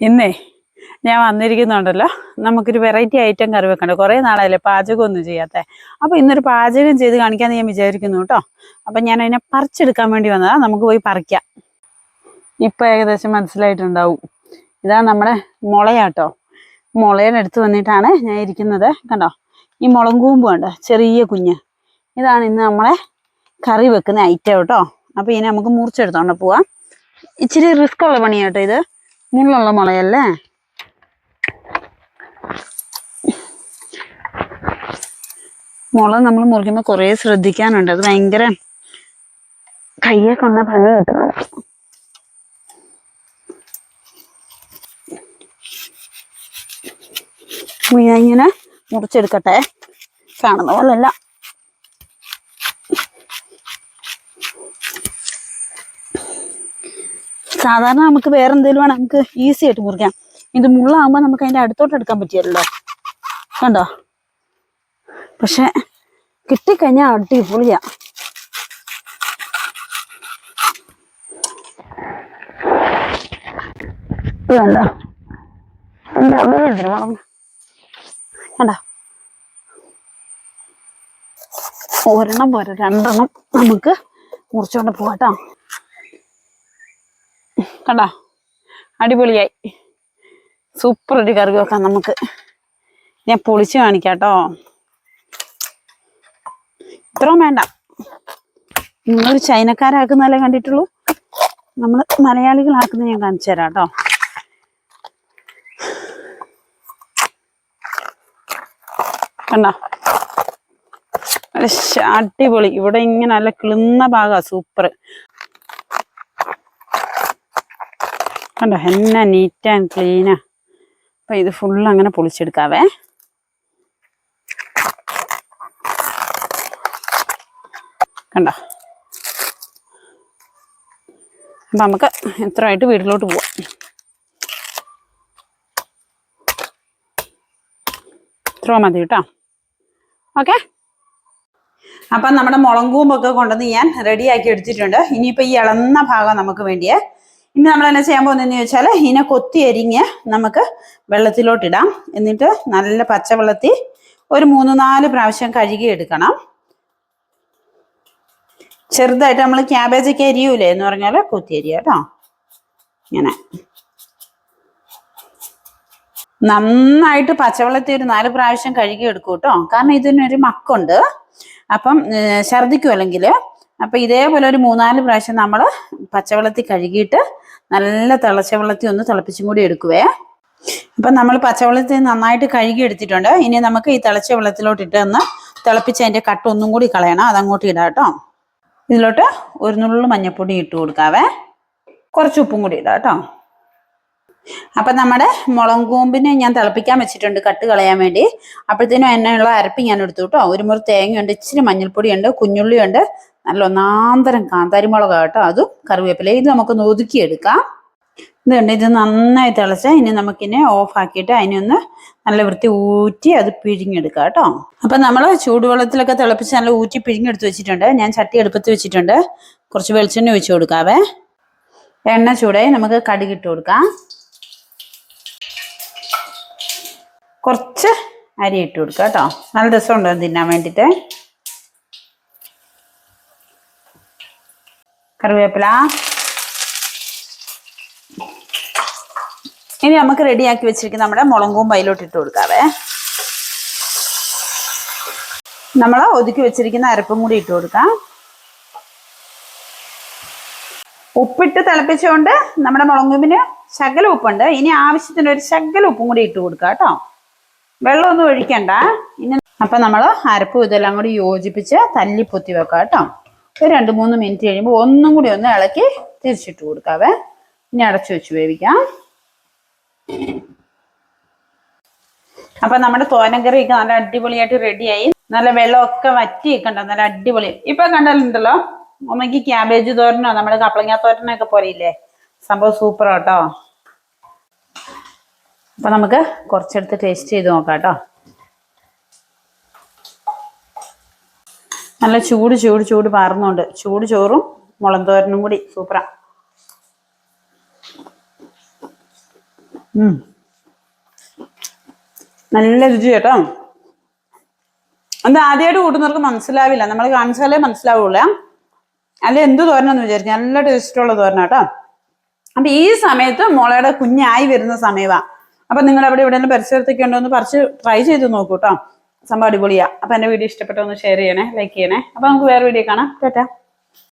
ഇന്നേ ഞാൻ വന്നിരിക്കുന്നുണ്ടല്ലോ. നമുക്കൊരു വെറൈറ്റി ഐറ്റം കറി വെക്കണ്ട. കുറേ നാളായില്ലേ പാചകമൊന്നും ചെയ്യാത്ത. അപ്പോൾ ഇന്നൊരു പാചകം ചെയ്ത് കാണിക്കാമെന്ന് ഞാൻ വിചാരിക്കുന്നു കേട്ടോ. അപ്പം ഞാൻ അതിനെ പറിച്ചെടുക്കാൻ വേണ്ടി വന്നതാ. നമുക്ക് പോയി പറിക്കാം. ഇപ്പം ഏകദേശം മനസ്സിലായിട്ടുണ്ടാവും. ഇതാ നമ്മുടെ മുളയാട്ടോ. മുളയുടെ അടുത്ത് വന്നിട്ടാണ് ഞാൻ ഇരിക്കുന്നത്. കണ്ടോ? ഈ മുളം കൂമ്പ് കണ്ടോ? ചെറിയ കുഞ്ഞ്. ഇതാണ് ഇന്ന് നമ്മളെ കറി വെക്കുന്ന ഐറ്റം കേട്ടോ. അപ്പോൾ ഇനി നമുക്ക് മുറിച്ചെടുത്തോണ്ട് പോവാം. ഇച്ചിരി റിസ്ക് ഉള്ള പണിയാട്ടോ ഇത്. മുള്ളുള്ള മുളയല്ലേ? മുള നമ്മൾ മുറിക്കുമ്പോൾ കുറേ ശ്രദ്ധിക്കാനുണ്ട്. അത് ഭയങ്കര കയ്യെ കൊന്ന പണി കിട്ടണം. ഞാൻ ഇങ്ങനെ മുറിച്ചെടുക്കട്ടെ? കാണുന്ന പോലല്ല. സാധാരണ നമുക്ക് വേറെ എന്തെങ്കിലും വേണം നമുക്ക് ഈസി ആയിട്ട് മുറിക്കാം. ഇത് മുള്ളാകുമ്പോൾ നമുക്ക് അതിന്റെ അടുത്തോട്ട് എടുക്കാൻ പറ്റിയല്ലോ. കണ്ടോ? പക്ഷെ കിട്ടിക്കഴിഞ്ഞാൽ അടിപൊളിയാ. കണ്ടോ? കണ്ടോ? ഒരെണ്ണം പോരാ. രണ്ടെണ്ണം നമുക്ക് മുറിച്ചോണ്ട് പോവാട്ടോ കണ്ടോ? അടിപൊളിയായി. സൂപ്പർ ഒരു കറി വെക്കാം നമുക്ക്. ഞാൻ പൊളിച്ച് കാണിക്കാം കേട്ടോ ഇത്രയും വേണ്ട. നിങ്ങളൊരു ചൈനക്കാരാക്കുന്നതല്ലേ കണ്ടിട്ടുള്ളൂ? നമ്മൾ മലയാളികളാക്കുന്നത് ഞാൻ കാണിച്ചു തരാം കേട്ടോ കണ്ടോ അടിപൊളി. ഇവിടെ ഇങ്ങനെ നല്ല കിളുന്ന ഭാഗമാണ് സൂപ്പർ കണ്ടോ? എന്നാ നീറ്റ് ആൻഡ് ക്ലീനാ അപ്പൊ ഇത് ഫുൾ അങ്ങനെ പൊളിച്ചെടുക്കാവേ. കണ്ടോ? അപ്പൊ നമുക്ക് എത്രയായിട്ട് വീട്ടിലോട്ട് പോവാം. ഇത്ര മതി കേട്ടോ. ഓക്കെ? അപ്പം നമ്മുടെ മുളങ്കൂമ്പൊക്കെ കൊണ്ടുവന്ന് ഞാൻ റെഡിയാക്കി എടുത്തിട്ടുണ്ട്. ഇനിയിപ്പോൾ ഈ ഇളന്ന ഭാഗം നമുക്ക് വേണ്ടിയേ ഇനി നമ്മൾ എന്നാ ചെയ്യാൻ പോകുന്നതെന്ന് ചോദിച്ചാൽ ഇതിനെ കൊത്തി അരിഞ്ഞ് നമുക്ക് വെള്ളത്തിലോട്ടിടാം. എന്നിട്ട് നല്ല പച്ചവെള്ളത്തിൽ ഒരു മൂന്ന് നാല് പ്രാവശ്യം കഴുകി എടുക്കണം. ചെറുതായിട്ട് നമ്മൾ ക്യാബേജൊക്കെ അരിയൂലേ എന്ന് പറഞ്ഞാൽ കൊത്തി അരിയ കേട്ടോ. ഇങ്ങനെ. നന്നായിട്ട് പച്ചവെള്ളത്തിൽ ഒരു നാല് പ്രാവശ്യം കഴുകി എടുക്കും കേട്ടോ. കാരണം ഇതിനൊരു മക്കുണ്ട്. അപ്പം ഛർദിക്കുമല്ലെങ്കിൽ അപ്പം ഇതേപോലെ ഒരു മൂന്നാൽ പ്രാവശ്യം നമ്മൾ പച്ചവെള്ളത്തിൽ കഴുകിയിട്ട് നല്ല തിളച്ച വെള്ളത്തിൽ ഒന്ന് തിളപ്പിച്ചും കൂടി എടുക്കുവേ. അപ്പം നമ്മൾ പച്ചവെള്ളത്തിൽ നന്നായിട്ട് കഴുകി എടുത്തിട്ടുണ്ട്. ഇനി നമുക്ക് ഈ തിളച്ച വെള്ളത്തിലോട്ട് ഇട്ട് ഒന്ന് തിളപ്പിച്ച് അതിന്റെ കട്ട് ഒന്നും കൂടി കളയണം. അതങ്ങോട്ട് ഇടാം കേട്ടോ. ഇതിലോട്ട് ഒരു നുള്ളു മഞ്ഞപ്പൊടി ഇട്ട് കൊടുക്കാവേ. കുറച്ച് ഉപ്പും കൂടി ഇടാം കേട്ടോ. അപ്പം നമ്മുടെ മുളം കൂമ്പിനെ ഞാൻ തിളപ്പിക്കാൻ വെച്ചിട്ടുണ്ട് കട്ട് കളയാൻ വേണ്ടി. അപ്പോഴത്തേനും എണ്ണയുള്ള അരപ്പ് ഞാൻ എടുത്തു കേട്ടോ. ഒരു മുറി തേങ്ങയുണ്ട് ഇച്ചിരി മഞ്ഞൾപ്പൊടിയുണ്ട് കുഞ്ഞുള്ളിയുണ്ട്. നല്ല ഒന്നാന്തരം കാന്താരി മുളക് കേട്ടോ. അതും കറിവേപ്പില ഇത് നമുക്ക് ഒതുക്കിയെടുക്കാം. ഇതുണ്ട് ഇത് നന്നായി തിളച്ച ഇനി നമുക്കിനെ ഓഫാക്കിയിട്ട് അതിനൊന്ന് നല്ല വൃത്തി ഊറ്റി അത് പിഴിഞ്ഞെടുക്കാം കേട്ടോ. അപ്പം നമ്മൾ ചൂടുവെള്ളത്തിലൊക്കെ തിളപ്പിച്ച് നല്ല ഊറ്റി പിഴിഞ്ഞെടുത്ത് വെച്ചിട്ടുണ്ട്. ഞാൻ ചട്ടി എടുപ്പത്ത് വെച്ചിട്ടുണ്ട്. കുറച്ച് വെളിച്ചെണ്ണ ഒഴിച്ചു കൊടുക്കാവേ. എണ്ണ ചൂടായി നമുക്ക് കടുകിട്ട് കൊടുക്കാം. കുറച്ച് അരി ഇട്ട് കൊടുക്കുക കേട്ടോ. നല്ല രസമുണ്ട് തിന്നാൻ വേണ്ടിയിട്ട് കറിവേപ്പില. ഇനി നമുക്ക് റെഡിയാക്കി വെച്ചിരിക്കുന്ന നമ്മുടെ മുളകും പൈലോട്ട് ഇട്ട് കൊടുക്കാവേ. നമ്മൾ ഒതുക്കി വെച്ചിരിക്കുന്ന അരപ്പും കൂടി ഇട്ട് കൊടുക്കാം. ഉപ്പിട്ട് തിളപ്പിച്ചുകൊണ്ട് നമ്മുടെ മുളകുമ്പിന് ശകല ഉപ്പുണ്ട്. ഇനി ആവശ്യത്തിന് ഒരു ശകല ഉപ്പും കൂടി ഇട്ട് കൊടുക്കാം കേട്ടോ. വെള്ളമൊന്നും ഒഴിക്കണ്ട. ഇനി അപ്പം നമ്മൾ അരപ്പും ഇതെല്ലാം കൂടി യോജിപ്പിച്ച് തല്ലി പൊത്തി വെക്കാം കേട്ടോ. ഒരു രണ്ട് മൂന്ന് മിനിറ്റ് കഴിയുമ്പോൾ ഒന്നും കൂടി ഒന്ന് ഇളക്കി തിരിച്ചിട്ട് കൊടുക്കാവേ. ഇനി അടച്ചു വെച്ച് വേവിക്കാം. അപ്പൊ നമ്മുടെ ഒക്കെ നല്ല അടിപൊളിയായിട്ട് റെഡിയായി. നല്ല വെള്ളമൊക്കെ വറ്റി കണ്ടോ നല്ല അടിപൊളി. ഇപ്പൊ കണ്ടാലുണ്ടല്ലോ? അമ്മയ്ക്ക് ക്യാബേജ് തോരനോ നമ്മുടെ കപ്പളങ്ങ തോരനൊക്കെ പോലെയില്ലേ? സംഭവം സൂപ്പർ കേട്ടോ. അപ്പൊ നമുക്ക് കുറച്ചെടുത്ത് ടേസ്റ്റ് ചെയ്ത് നോക്കാം കേട്ടോ നല്ല ചൂട് ചൂട് ചൂട് പാർന്നുകൊണ്ട് ചൂട് ചോറും മുളം തോരനും കൂടി സൂപ്പറാ. നല്ല രുചി കേട്ടോ. അത് ആദ്യമായിട്ട് കൂട്ടുന്നവർക്ക് മനസ്സിലാവില്ല. നമ്മൾ കാണിച്ചാലേ മനസ്സിലാവുള്ളൂ. അല്ല എന്ത് തോരനെന്ന് വിചാരിച്ചു. നല്ല ടേസ്റ്റുള്ള തോരന കേട്ടോ അപ്പൊ ഈ സമയത്ത് മുളയുടെ കുഞ്ഞായി വരുന്ന സമയമാ അപ്പൊ നിങ്ങൾ അവിടെ ഇവിടെ പരിസരത്തൊക്കെ ഉണ്ടോ എന്ന് പറിച്ച് ട്രൈ ചെയ്ത് നോക്കൂ കേട്ടോ സംഭവം അടിപൊളിയാ. അപ്പൊ എന്റെ വീഡിയോ ഇഷ്ടപ്പെട്ടൊന്ന് ഷെയർ ചെയ്യണേ ലൈക്ക് ചെയ്യണേ. അപ്പൊ നമുക്ക് വേറെ വീഡിയോ കാണാം. ടാറ്റാ.